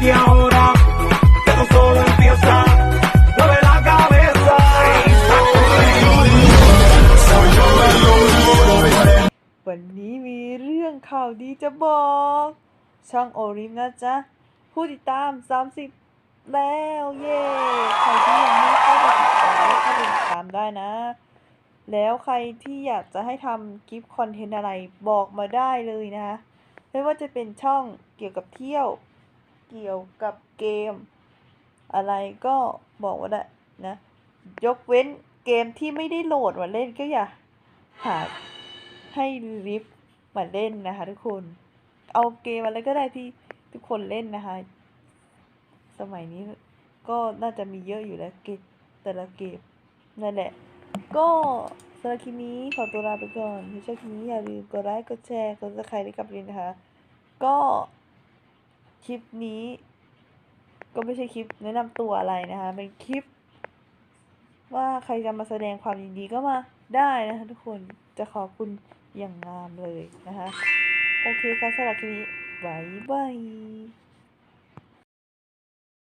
y ahora que tú solo empieza. Mueve la cabeza. Y วันนี้มีเรื่องข่าวดีจะบอก ช่องโอริมนะจ๊ะ ผู้ติดตาม 30 แล้วเย้ใครที่ยังไม่เข้าไปติดตามเข้าไปติดตามได้นะ แล้วใครที่อยากจะให้ทำกิฟต์คอนเทนต์อะไรบอกมาได้เลยนะ ไม่ว่าจะเป็นช่องเกี่ยวกับเที่ยว เกี่ยวกับเกม อะไรก็บอกว่าได้นะ ยกเว้นเกมที่ไม่ได้โหลดมาเล่นก็อย่าหาให้ริฟมาเล่นนะคะทุกคน เอาเกมอะไรก็ได้ที่ทุกคนเล่นนะคะ สมัยนี้ก็น่าจะมีเยอะอยู่แล้วเกมแต่ละเกมนั่นแหละ ก็สำหรับคลิปนี้ขอตัวลาไปก่อนถ้าชอบคลิปนี้อย่าลืมกดไลค์ กดแชร์ กดซับสไครต์ให้กับลินนะคะ ก็ คลิปนี้ ก็ไม่ใช่คลิปแนะนำตัวอะไรนะคะ เป็นคลิป ว่าใครจะมาแสดงความยินดีก็มาได้นะคะทุกคนจะขอบคุณอย่างงามเลยนะคะ โอเคค่ะสำหรับคลิปนี้บายบาย